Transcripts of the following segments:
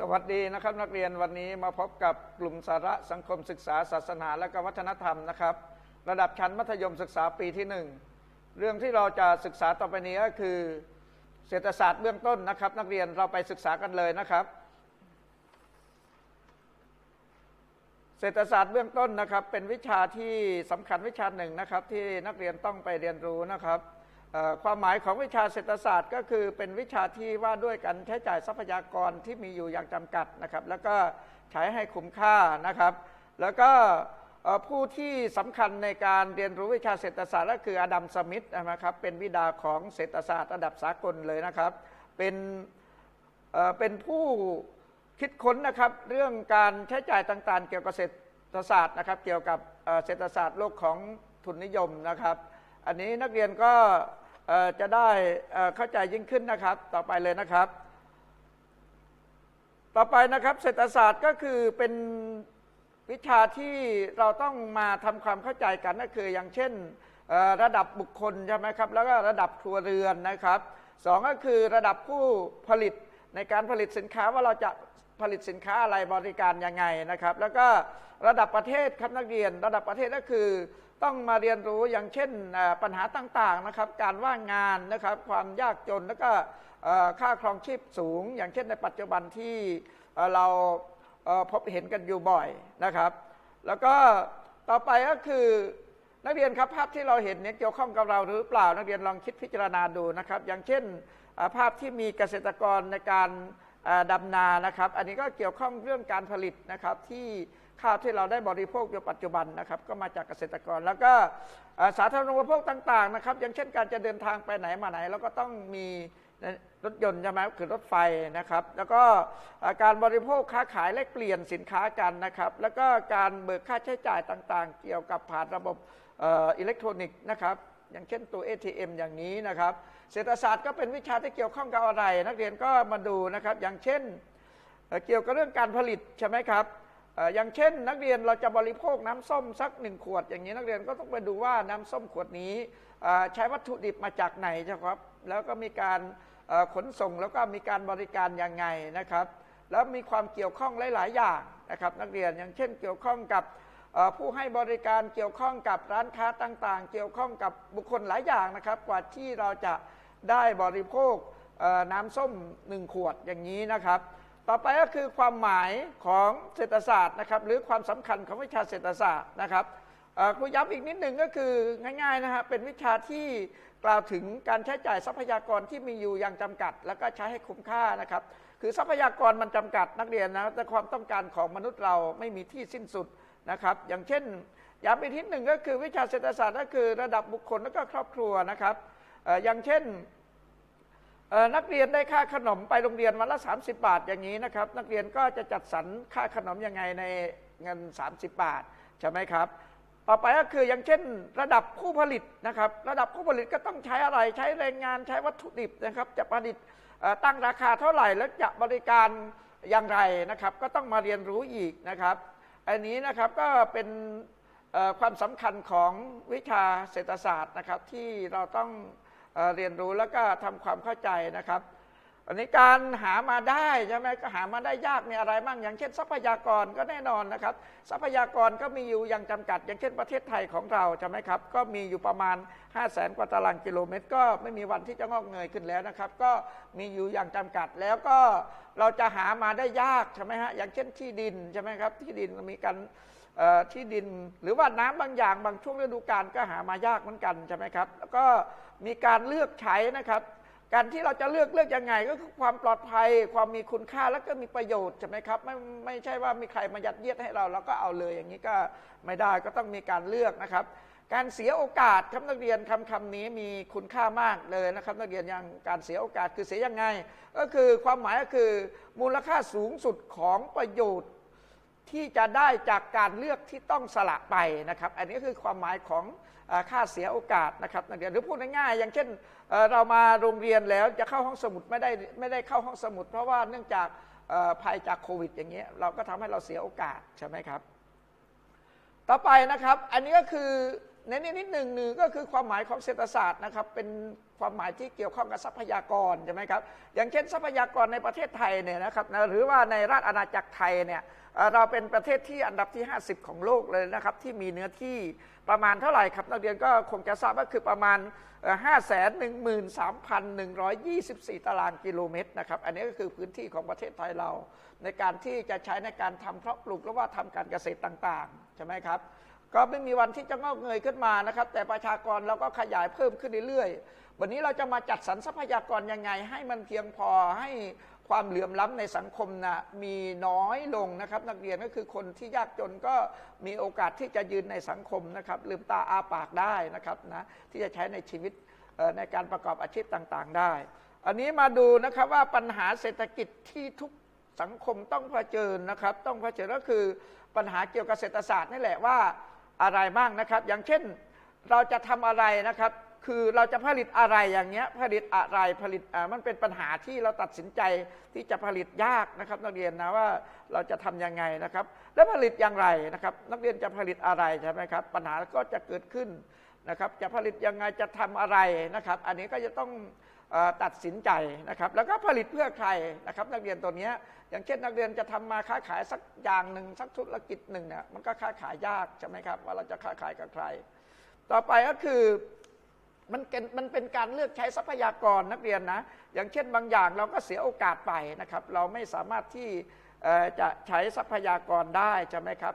สวัสดีนะครับนักเรียนวันนี้มาพบกับกลุ่มสาระสังคมศึกษาศาสนาและวัฒนธรรมนะครับ ระดับชั้นมัธยมศึกษาปีที่หนึ่งเรื่องที่เราจะศึกษาต่อไปนี้ก็คือ เศรษฐศาสตร์เบื้องต้นนะครับ นักเรียนเราไปศึกษากันเลยนะครับ เศรษฐศาสตร์เบื้องต้นนะครับ เป็นวิชาที่สำคัญวิชาหนึ่งนะครับ ที่นักเรียนต้องไปเรียนรู้นะครับ ความหมายของวิชาเศรษฐศาสตร์ก็คือเป็นวิชาที่ว่าด้วยการใช้จ่ายทรัพยากรที่มีอยู่อย่างจำกัดนะครับ แล้วก็ใช้ให้คุ้มค่านะครับ แล้วก็ผู้ที่สำคัญในการเรียนรู้วิชาเศรษฐศาสตร์ก็คืออดัมสมิธนะครับ เป็นบิดาของเศรษฐศาสตร์ระดับสากลเลยนะครับ เป็นเป็นผู้คิดค้นนะครับเรื่องการใช้จ่ายต่างๆ เกี่ยวกับเศรษฐศาสตร์นะครับ เกี่ยวกับเศรษฐศาสตร์โลกของทุนนิยมนะครับ อันนี้นักเรียนก็ จะได้เข้าใจยิ่งขึ้นนะครับ ต่อไปเลยนะครับ ต่อไปนะครับเศรษฐศาสตร์ก็คือเป็นวิชาที่เราต้องมาทำความเข้าใจกันก็คืออย่างเช่นระดับบุคคลใช่ไหมครับ แล้วก็ระดับครัวเรือนนะครับสองก็คือระดับผู้ผลิตในการผลิตสินค้าว่าเราจะผลิตสินค้าอะไรบริการยังไงนะครับ แล้วก็ระดับประเทศครับนักเรียน ระดับประเทศก็คือ ต้องมาเรียนรู้อย่างเช่นปัญหาต่างๆนะครับ การว่างงานนะครับ ความยากจนแล้วก็ค่าครองชีพสูง อย่างเช่นในปัจจุบันที่เราพบเห็นกันอยู่บ่อยนะครับ แล้วก็ต่อไปก็คือนักเรียนครับภาพที่เราเห็นเนี่ยเกี่ยวข้องกับเราหรือเปล่า นักเรียนลองคิดพิจารณาดูนะครับ อย่างเช่นภาพที่มีเกษตรกรในการดำนานะครับ อันนี้ก็เกี่ยวข้องเรื่องการผลิตนะครับที่ ข้าวที่เราได้บริโภคอยู่ปัจจุบันนะครับ ก็มาจากเกษตรกร แล้วก็สาธารณูปโภคต่างๆนะครับ อย่างเช่นการจะเดินทางไปไหนมาไหนเราก็ต้องมีรถยนต์ใช่ไหมคือรถไฟนะครับ แล้วก็การบริโภคค้าขายแลกเปลี่ยนสินค้ากันนะครับ แล้วก็การเบิกค่าใช้จ่ายต่างๆ เกี่ยวกับผ่านระบบอิเล็กทรอนิกส์นะครับอย่างเช่นตัว ATM อย่างนี้นะครับ เศรษฐศาสตร์ก็เป็นวิชาที่เกี่ยวข้องกับอะไร นักเรียนก็มาดูนะครับ อย่างเช่น เกี่ยวกับเรื่องการผลิตใช่ไหมครับ อย่างเช่น นักเรียนเราจะบริโภคน้ำส้มสักหนึ่งขวด อย่างนี้นักเรียนก็ต้องไปดูว่าน้ำส้มขวดนี้ใช้วัตถุดิบมาจากไหนใช่ครับ แล้วก็มีการขนส่งแล้วก็มีการบริการยังไงนะครับ แล้วมีความเกี่ยวข้องหลาย ๆ อย่างนะครับ นักเรียนอย่างเช่น เกี่ยวข้องกับผู้ให้บริการเกี่ยวข้องกับร้านค้าต่าง ๆ เกี่ยวข้องกับบุคคลหลายอย่างนะครับ กว่าที่เราจะได้บริโภคน้ำส้มหนึ่งขวดอย่างนี้นะครับ ต่อไปก็คือความหมายของเศรษฐศาสตร์นะครับหรือความสำคัญของวิชาเศรษฐศาสตร์นะครับครูย้ำอีกนิดหนึ่งก็คือง่ายๆนะฮะเป็นวิชาที่กล่าวถึงการใช้จ่ายทรัพยากรที่มีอยู่อย่างจำกัด แล้วก็ใช้ให้คุ้มค่านะครับคือทรัพยากรมันจำกัดนักเรียนนะแต่ความต้องการของมนุษย์เราไม่มีที่สิ้นสุดนะครับอย่างเช่นย้ำอีกทีหนึ่งก็คือวิชาเศรษฐศาสตร์ก็คือระดับบุคคลแล้วก็ครอบครัวนะครับอย่างเช่น นักเรียนได้ค่าขนมไปโรงเรียนวันละ 30 บาทอย่างนี้นะครับ นักเรียนก็จะจัดสรรค่าขนมยังไงในเงิน 30 บาทใช่ไหมครับ ต่อไปก็คืออย่างเช่น ระดับผู้ผลิตนะครับ ระดับผู้ผลิตก็ต้องใช้อะไรใช้แรงงานใช้วัตถุดิบนะครับ จะผลิตตั้งราคาเท่าไหร่แล้วจะบริการอย่างไรนะครับ ก็ต้องมาเรียนรู้อีกนะครับ อันนี้นะครับก็เป็นความสำคัญของวิชาเศรษฐศาสตร์นะครับที่เราต้อง เรียนรู้แล้วก็ทำความเข้าใจนะครับ อันนี้การหามาได้ใช่ไหมก็หามาได้ยากมีอะไรบ้างอย่างเช่น ทรัพยากรก็แน่นอนนะครับ ทรัพยากรก็มีอยู่อย่างจำกัด อย่างเช่นประเทศไทยของเราใช่ไหมครับ ก็มีอยู่ประมาณ 5 0 0แสนกว่าตารางกิโลเมตร ก็ไม่มีวันที่จะงอกเงยขึ้นแล้วนะครับ ก็มีอยู่อย่างจำกัดแล้วก็เราจะหามาได้ยากใช่ไหมฮะอย่างเช่นที่ดินใช่ไหมครับที่ดินมีการที่ดินหรือว่าน้ำบางอย่างบางช่วงฤดูกาลก็หามายากเหมือนกันใช่ไหมครับ แล้วก็ มีการเลือกใช้นะครับ การที่เราจะเลือกเลือกยังไง ก็คือความปลอดภัย ความมีคุณค่าแล้วก็มีประโยชน์ใช่ไหมครับไม่ไม่ใช่ว่ามีใครมายัดเยียดให้เราเราก็เอาเลยอย่างนี้ก็ไม่ได้ก็ต้องมีการเลือกนะครับ การเสียโอกาสครับนักเรียนคำคำนี้มีคุณค่ามากเลยนะครับ นักเรียนยังการเสียโอกาสคือเสียยังไง ก็คือความหมายก็คือมูลค่าสูงสุดของประโยชน์ที่จะได้จากการเลือกที่ต้องสละไปนะครับ อันนี้คือความหมายของ ค่าเสียโอกาสนะครับนักเรียนหรือพูดง่ายๆอย่างเช่นเรามาโรงเรียนแล้วจะเข้าห้องสมุดไม่ได้ไม่ได้เข้าห้องสมุด เพราะว่าเนื่องจากภัยจากโควิด อย่างเงี้ยเราก็ทำให้เราเสียโอกาสใช่ไหมครับ ต่อไปนะครับอันนี้ก็คือในนี้นิดหนึ่งหนึ่งก็คือความหมายของเศรษฐศาสตร์นะครับเป็นความหมายที่เกี่ยวข้องกับทรัพยากรใช่ไหมครับอย่างเช่นทรัพยากรในประเทศไทยเนี่ยนะครับหรือว่าในราชอาณาจักรไทยเนี่ยเอ่อเราเป็นประเทศที่อันดับที่ 50 ของโลกเลยนะครับที่มีเนื้อที่ ประมาณเท่าไหร่ครับ นักเรียนก็คงจะทราบว่าคือประมาณห้าแสนหนึ่งหมื่นสามพันหนึ่งร้อยยี่สิบสี่ตารางกิโลเมตรนะครับ อันนี้ก็คือพื้นที่ของประเทศไทยเรา ในการที่จะใช้ในการทำเพาะปลูกหรือว่าทำการเกษตรต่างๆ ใช่ไหมครับ ก็ไม่มีวันที่จะงอกเงยขึ้นมานะครับ แต่ประชากรเราก็ขยายเพิ่มขึ้นเรื่อยๆ วันนี้เราจะมาจัดสรรทรัพยากรยังไง ให้มันเพียงพอให้ ความเหลื่อมล้ำในสังคมนะมีน้อยลงนะครับ นักเรียนก็คือคนที่ยากจนก็มีโอกาสที่จะยืนในสังคมนะครับ ลืมตาอาปากได้นะครับนะที่จะใช้ในชีวิตในการประกอบอาชีพต่างๆ ได้ อันนี้มาดูนะครับว่าปัญหาเศรษฐกิจที่ทุกสังคมต้องเผชิญนะครับ ต้องเผชิญก็คือปัญหาเกี่ยวกับเศรษฐศาสตร์นี่แหละว่าอะไรบ้างนะครับ อย่างเช่นเราจะทำอะไรนะครับ คือเราจะผลิตอะไรอย่างเงี้ยผลิตอะไรผลิตมันเป็นปัญหาที่เราตัดสินใจที่จะผลิตยากนะครับ นักเรียนนะว่าเราจะทำยังไงนะครับ และผลิตอย่างไรนะครับ นักเรียนจะผลิตอะไรใช่ไหมครับ ปัญหาก็จะเกิดขึ้นนะครับ จะผลิตยังไงจะทำอะไรนะครับ อันนี้ก็จะต้องตัดสินใจนะครับ แล้วก็ผลิตเพื่อใครนะครับ นักเรียนตัวนี้อย่างเช่นนักเรียนจะทำมาค้าขายสักอย่างหนึ่งสักธุรกิจหนึ่งเนี่ยมันก็ค้าขายยากใช่ไหมครับว่าเราจะค้าขายกับใคร ต่อไปก็คือ มันเป็นมันเป็นการเลือกใช้ทรัพยากรนักเรียนนะ อย่างเช่นบางอย่างเราก็เสียโอกาสไปนะครับ เราไม่สามารถที่จะใช้ทรัพยากรได้ใช่ไหมครับ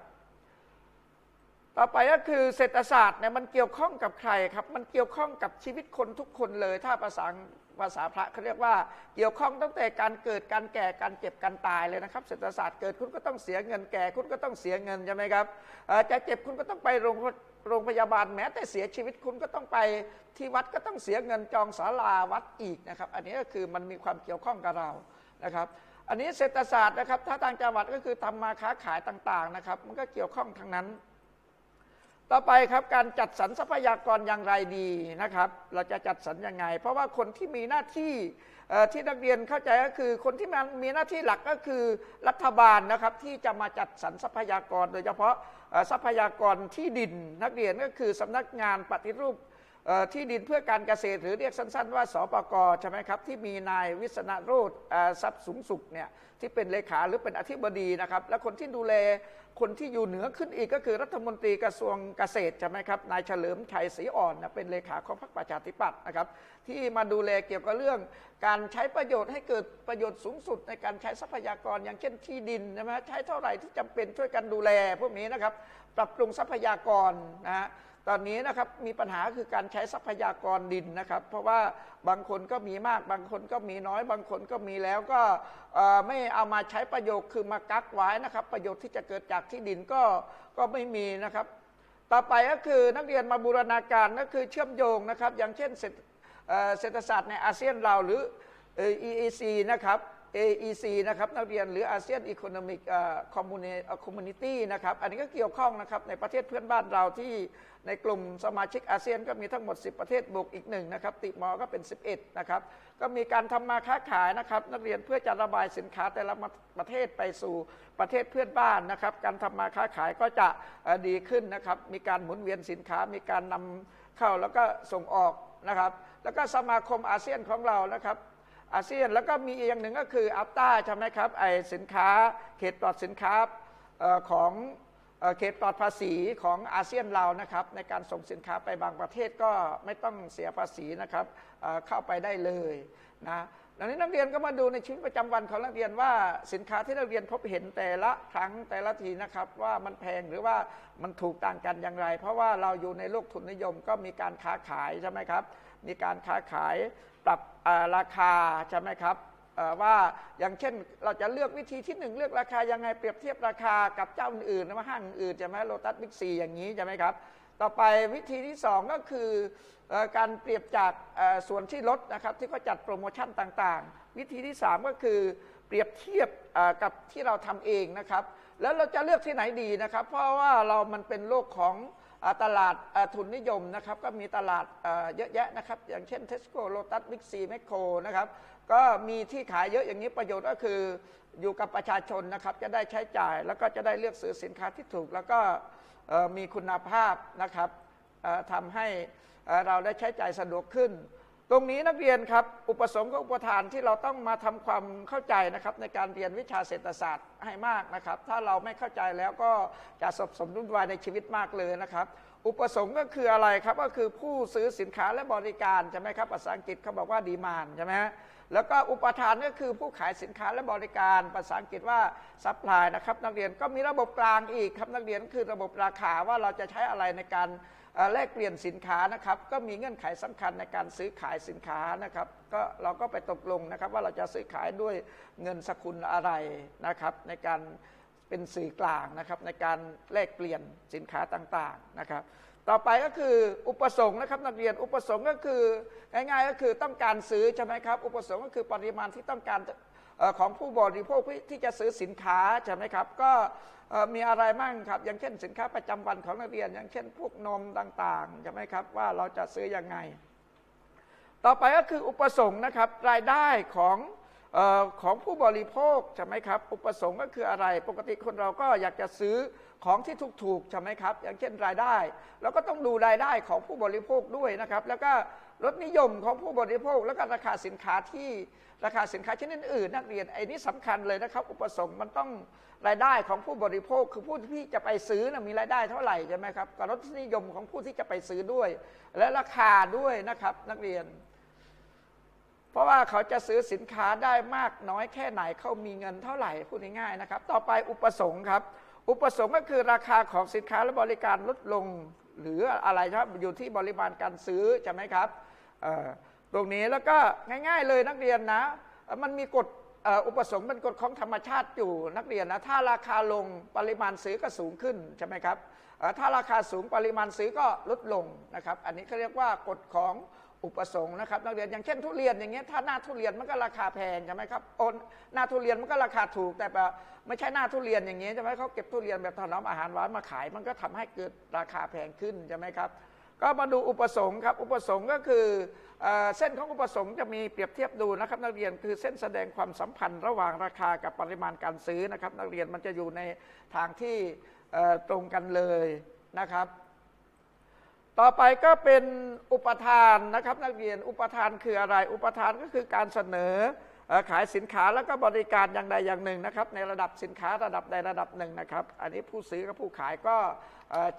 ต่อไปก็คือเศรษฐศาสตร์เนี่ยมันเกี่ยวข้องกับใครครับ มันเกี่ยวข้องกับชีวิตคนทุกคนเลย ถ้าภาษา ภาษาพระเขาเรียกว่าเกี่ยวข้องตั้งแต่การเกิดการแก่การเจ็บการตายเลยนะครับเศรษฐศาสตร์เกิดคุณก็ต้องเสียเงินแก่ คุณก็ต้องเสียเงินใช่ไหมครับจะเจ็บคุณก็ต้องไปโรงโรงพยาบาลแม้แต่เสียชีวิตคุณก็ต้องไปที่วัดก็ต้องเสียเงินจองศาลาวัดอีกนะครับ อันนี้ก็คือมันมีความเกี่ยวข้องกับเรานะครับ อันนี้เศรษฐศาสตร์นะครับถ้าทางจังหวัดก็คือทำมาค้าขายต่างๆนะครับ มันก็เกี่ยวข้องทั้งนั้น ต่อไปครับการจัดสรรทรัพยากรอย่างไรดีนะครับ เราจะจัดสรรยังไง เพราะว่าคนที่มีหน้าที่ที่นักเรียนเข้าใจก็คือ คนที่มันมีหน้าที่หลักก็คือรัฐบาลนะครับที่จะมาจัดสรรทรัพยากร โดยเฉพาะทรัพยากรที่ดินนักเรียนก็คือสำนักงานปฏิรูป ที่ดินเพื่อการเกษตรหรือเรียกสั้น ๆ ว่าสปกใช่ไหมครับที่มีนายวิษณุโรธทรัพย์สูงสุขเนี่ยที่เป็นเลขาหรือเป็นอธิบดีนะครับและคนที่ดูแลคนที่อยู่เหนือขึ้นอีกก็คือรัฐมนตรีกระทรวงเกษตรใช่ไหมครับนายเฉลิมชัยศรีอ่อนเป็นเลขาของพรรคประชาธิปัตย์นะครับที่มาดูแลเกี่ยวกับเรื่อง การใช้ประโยชน์ให้เกิดประโยชน์สูงสุดในการใช้ทรัพยากรอย่างเช่นที่ดินใช่ไหมใช้เท่าไหร่ที่จำเป็นช่วยกันดูแลพวกนี้นะครับปรับปรุงทรัพยากรนะฮะ ตอนนี้นะครับมีปัญหาคือการใช้ทรัพยากรดินนะครับ เพราะว่าบางคนก็มีมาก บางคนก็มีน้อย บางคนก็มีแล้วก็ไม่เอามาใช้ประโยชน์คือมากักไว้นะครับ ประโยชน์ที่จะเกิดจากที่ดินก็ก็ไม่มีนะครับ ต่อไปก็คือนักเรียนมาบูรณาการก็คือเชื่อมโยงนะครับ อย่างเช่นเศรษฐศาสตร์ในอาเซียนเราหรือเอ่อ EAC นะครับ AEC นะครับนักเรียนหรืออาเซียนอีโคโนมิกคอมมูนิคอมมูนิตี้นะครับอันนี้ก็เกี่ยวข้องนะครับในประเทศเพื่อนบ้านเราที่ในกลุ่มสมาชิกอาเซียนก็มีทั้งหมด 10 ประเทศบวกอีกหนึ่งนะครับติมอก็เป็น 11 นะครับก็มีการทำมาค้าขายนะครับนักเรียนเพื่อจะระบายสินค้าแต่ละประเทศไปสู่ประเทศเพื่อนบ้านนะครับการทำมาค้าขายก็จะดีขึ้นนะครับมีการหมุนเวียนสินค้ามีการนำเข้าแล้วก็ส่งออกนะครับแล้วก็สมาคมอาเซียนของเรานะครับ อาเซียน แล้วก็มีอีกอย่างหนึ่งก็คืออัปต้าใช่ไหมครับไอสินค้าเขตปลอดสินค้าออของเออเขตปลอดภาษีของอาเซียนเรานะครับในการส่งสินค้าไปบางประเทศก็ไม่ต้องเสียภาษีนะครับเเข้าไปได้เลยนะดังนี้นักเรียนก็มาดูในชีวิตประจำวันของนักเรียนว่าสินค้าที่นักเรียนพบเห็นแต่ละครั้งแต่ละทีนะครับ ว่ามันแพงหรือว่ามันถูกต่างกันอย่างไร เพราะว่าเราอยู่ในโลกทุนนิยมก็มีการค้าขายใช่ไหมครับ มีการค้าขายปรับ ราคาใช่ไหมครับว่าอย่างเช่นเราจะเลือกวิธีที่หนึ่งเลือกราคายังไงเปรียบเทียบราคากับเจ้าอื่นๆนะว่าห้างอื่นใช่ไหมโลตัสบิ๊กซีอย่างนี้ใช่ไหมครับต่อไปวิธีที่สองก็คือการเปรียบจากส่วนที่ลดนะครับที่เขาจัดโปรโมชั่นต่างๆ วิธีที่สามก็คือเปรียบเทียบกับที่เราทำเองนะครับ แล้วเราจะเลือกที่ไหนดีนะครับ เพราะว่าเรามันเป็นโลกของ ตลาดทุนนิยมนะครับก็มีตลาดเยอะแยะนะครับ อย่างเช่นเทสโก้โ t ตัสบิ๊กซีแมคโครนะครับก็มีที่ขายเยอะอย่างนี้ประโยชน์ก็คืออยู่กับประชาชนนะครับจะได้ใช้จ่ายแล้วก็จะได้เลือกซื้อสินค้าที่ถูก แล้วก็มีคุณภาพนะครับทำให้เราได้ใช้จ่ายสะดวกขึ้น ตรงนี้นักเรียนครับ อุปสงค์กับอุปทานที่เราต้องมาทำความเข้าใจนะครับ ในการเรียนวิชาเศรษฐศาสตร์ให้มากนะครับ ถ้าเราไม่เข้าใจแล้วก็จะสับสนวุ่นวายในชีวิตมากเลยนะครับ อุปสงค์ก็คืออะไรครับก็คือผู้ซื้อสินค้าและบริการใช่ไหมครับภาษาอังกฤษเขาบอกว่าดีมานใช่ไหมฮะ แล้วก็อุปทานก็คือผู้ขายสินค้าและบริการภาษาอังกฤษว่าซัพพลายนะครับนักเรียนก็มีระบบกลางอีกครับนักเรียนคือระบบราคาว่าเราจะใช้อะไรในการแลกเปลี่ยนสินค้านะครับ ก็มีเงื่อนไขสำคัญในการซื้อขายสินค้านะครับ ก็เราก็ไปตกลงนะครับ ว่าเราจะซื้อขายด้วยเงินสกุลอะไรนะครับ ในการเป็นสื่อกลางนะครับ ในการแลกเปลี่ยนสินค้าต่างๆนะครับ ต่อไปก็คืออุปสงค์นะครับนักเรียนอุปสงค์ก็คือง่ายๆก็คือต้องการซื้อใช่ไหมครับ อุปสงค์ก็คือปริมาณที่ต้องการออของผู้บริโภคที่จะซื้อสินค้าใช่ไหมครับ ก็มีอะไรมั่งครับ อย่างเช่นสินค้าประจำวันของนักเรียน อย่างเช่นพวกนมต่างๆใช่ไหมครับว่าเราจะซื้อยังไง ต่อไปก็คืออุปสงค์นะครับรายได้ของออของผู้บริโภคใช่ไหมครับ อุปสงค์ก็คืออะไร ปกติคนเราก็อยากจะซื้อ ของที่ถูกๆใช่ไหมครับ อย่างเช่นรายได้ แล้วก็ต้องดูรายได้ของผู้บริโภคด้วยนะครับ แล้วก็รสนิยมของผู้บริโภค แล้วก็ราคาสินค้าที่ราคาสินค้าชนิดอื่น นักเรียนไอ้นี่สำคัญเลยนะครับ อุปสงค์มันต้องรายได้ของผู้บริโภค คือผู้ที่จะไปซื้อนะมีรายได้เท่าไหร่ใช่ไหมครับกับรสนิยมของผู้ที่จะไปซื้อด้วย และราคาด้วยนะครับนักเรียน เพราะว่าเขาจะซื้อสินค้าได้มากน้อยแค่ไหนเขามีเงินเท่าไหร่พูดง่ายๆนะครับ ต่อไปอุปสงค์ครับ อุปสงค์ก็คือราคาของสินค้าและบริการลดลง หรืออะไรครับอยู่ที่บริมาณการซื้อใช่ไหมครับตรงนี้แล้วก็ง่าย ๆ เลยนักเรียนนะ มันมีกฎอุปสงค์เป็นกฎของธรรมชาติอยู่นักเรียนนะถ้าราคาลงปริมาณซื้อก็สูงขึ้นใช่ไหมครับถ้าราคาสูงปริมาณซื้อก็ลดลงนะครับ อันนี้เขาเรียกว่ากฎของ อุปสงค์นะครับนักเรียนอย่างเช่นทุเรียนอย่างเงี้ยถ้าหน้าทุเรียนมันก็ราคาแพงใช่ไหมครับโอนหน้าทุเรียนมันก็ราคาถูก แต่แบบไม่ใช่หน้าทุเรียนอย่างเงี้ยใช่ไหมเขาเก็บทุเรียนแบบถนอมอาหารหวานมาขาย มันก็ทำให้เกิดราคาแพงขึ้นใช่ไหมครับก็มาดูอุปสงค์ครับอุปสงค์ก็คือเอเส้นของอุปสงค์จะมีเปรียบเทียบดูนะครับ นักเรียนคือเส้นแสดงความสัมพันธ์ระหว่างราคากับปริมาณการซื้อนะครับ นักเรียนมันจะอยู่ในทางที่ตรงกันเลยนะครับ ต่อไปก็เป็นอุปทานนะครับนักเรียนอุปทานคืออะไร อุปทานก็คือการเสนอขายสินค้าแล้วก็บริการอย่างใดอย่างหนึ่งนะครับ ในระดับสินค้าระดับใดระดับหนึ่งนะครับ อันนี้ผู้ซื้อกับผู้ขายก็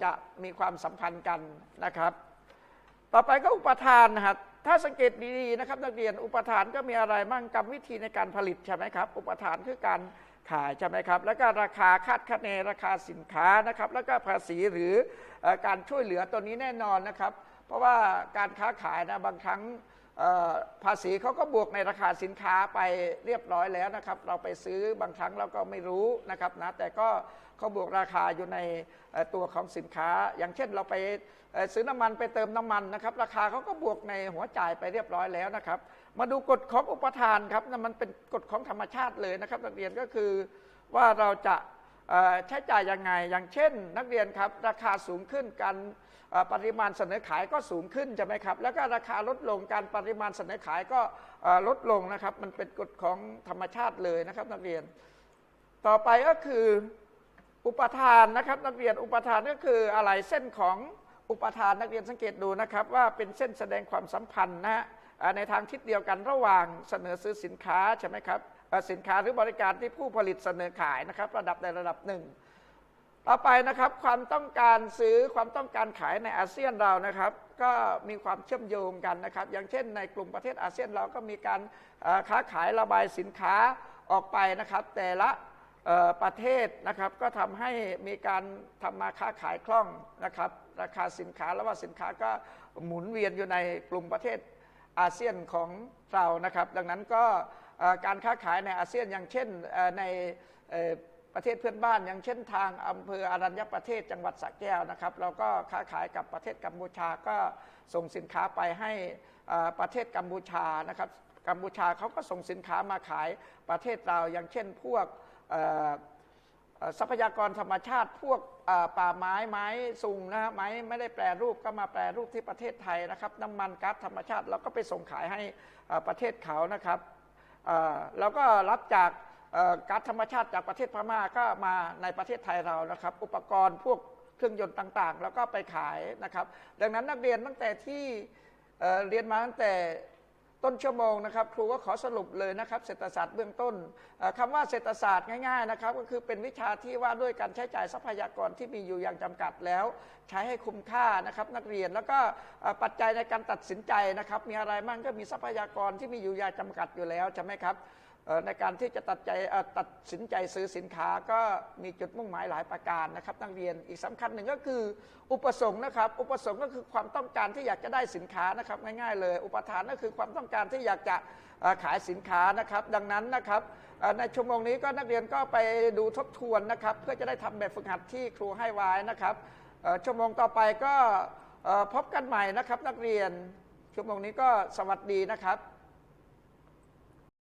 จะมีความสัมพันธ์กันนะครับ ต่อไปก็อุปทานนะครับถ้าสังเกตดีๆนะครับนักเรียนอุปทานก็มีอะไรมั่งกรรมวิธีในการผลิตใช่ไหมครับ อุปทานคือการ ขายใช่ไหมครับ แล้วก็ราคาคาดคะเนราคาสินค้านะครับ แล้วก็ภาษีหรือการช่วยเหลือตัวนี้แน่นอนนะครับ เพราะว่าการค้าขายนะบางครั้งภาษีเขาก็บวกในราคาสินค้าไปเรียบร้อยแล้วนะครับ เราไปซื้อบางครั้งเราก็ไม่รู้นะครับนะแต่ก็เขาบวกราคาอยู่ในตัวของสินค้า อย่างเช่นเราไปซื้อน้ำมันไปเติมน้ำมันนะครับ ราคาเขาก็บวกในหัวจ่ายไปเรียบร้อยแล้วนะครับ มาดูกฎของอุปทานครับนั่มันเป็นกฎของธรรมชาติเลยนะครับ นักเรียนก็คือว่าเราจะใช้จ่ายยังไง อย่างเช่น นักเรียนครับราคาสูงขึ้นการปริมาณเสนอขายก็สูงขึ้นใช่ไหมครับ แล้วก็ราคาลดลงการปริมาณเสนอขายก็ลดลงนะครับ มันเป็นกฎของธรรมชาติเลยนะครับ นักเรียน ต่อไปก็คืออุปทานนะครับ นักเรียนอุปทานก็คืออะไรเส้นของอุปทานนักเรียนสังเกตดูนะครับ ว่าเป็นเส้นแสดงความสัมพันธ์นะฮะ ในทางทิศเดียวกันระหว่างเสนอซื้อสินค้าใช่ไหมครับสินค้าหรือบริการที่ผู้ผลิตเสนอขายนะครับ ระดับใดระดับหนึ่งต่อไปนะครับความต้องการซื้อความต้องการขายในอาเซียนเรานะครับ ก็มีความเชื่อมโยงกันนะครับ อย่างเช่น ในกลุ่มประเทศอาเซียนเราก็มีการค้าขายระบายสินค้าออกไปนะครับ แต่ละประเทศนะครับ ก็ทำให้มีการทำมาค้าขายคล่องนะครับ ราคาสินค้าและว่าสินค้าก็หมุนเวียนอยู่ในกลุ่มประเทศ อาเซียนของเรานะครับ ดังนั้นก็การค้าขายในอาเซียนอย่างเช่นในประเทศเพื่อนบ้าน อย่างเช่นทางอำเภออารัญญประเทศจังหวัดสระแก้วนะครับ เราก็ค้าขายกับประเทศกัมพูชาก็ส่งสินค้าไปให้ประเทศกัมพูชานะครับกัมพูชาเขาก็ส่งสินค้ามาขายประเทศเราอย่างเช่นพวก ทรัพยากรธรรมชาติพวกป่าไม้ไม้สุงนะฮะไม้ไม่ได้แปรรูปก็มาแปรรูปที่ประเทศไทยนะครับ น้ำมันก๊าซธรรมชาติเราก็ไปส่งขายให้ประเทศเขานะครับเอ่อแล้วก็รับจากก๊าซธรรมชาติจากประเทศพม่าก็มาในประเทศไทยเรานะครับ อุปกรณ์พวกเครื่องยนต์ต่างๆ แล้วก็ไปขายนะครับ ดังนั้นนักเรียนตั้งแต่ที่เรียนมาตั้งแต่ ต้นชั่วโมงนะครับ ครูก็ขอสรุปเลยนะครับเศรษฐศาสตร์เบื้องต้นเอ่อคำว่าเศรษฐศาสตร์ง่ายๆนะครับก็คือเป็นวิชาที่ว่าด้วยการใช้จ่ายทรัพยากรที่มีอยู่อย่างจำกัดแล้ว ใช้ให้คุ้มค่านะครับนักเรียนแล้วก็ปัจจัยในการตัดสินใจนะครับ มีอะไรบ้างก็มีทรัพยากรที่มีอยู่อย่างจำกัดอยู่แล้วใช่ไหมครับ ในการที่จะตัดใจตัดสินใจซื้อสินค้าก็มีจุดมุ่งหมายหลายประการนะครับนักเรียนอีกสำคัญหนึ่งก็คือ อุปสงค์นะครับ อุปสงค์ก็คือความต้องการที่อยากจะได้สินค้านะครับง่ายๆเลย อุปทานก็คือความต้องการที่อยากจะขายสินค้านะครับ ดังนั้นนะครับในชั่วโมงนี้ก็นักเรียนก็ไปดูทบทวนนะครับ เพื่อจะได้ทำแบบฝึกหัดที่ครูให้ไว้นะครับชั่วโมงต่อไปก็พบกันใหม่นะครับ นักเรียนชั่วโมงนี้ก็สวัสดีนะครับ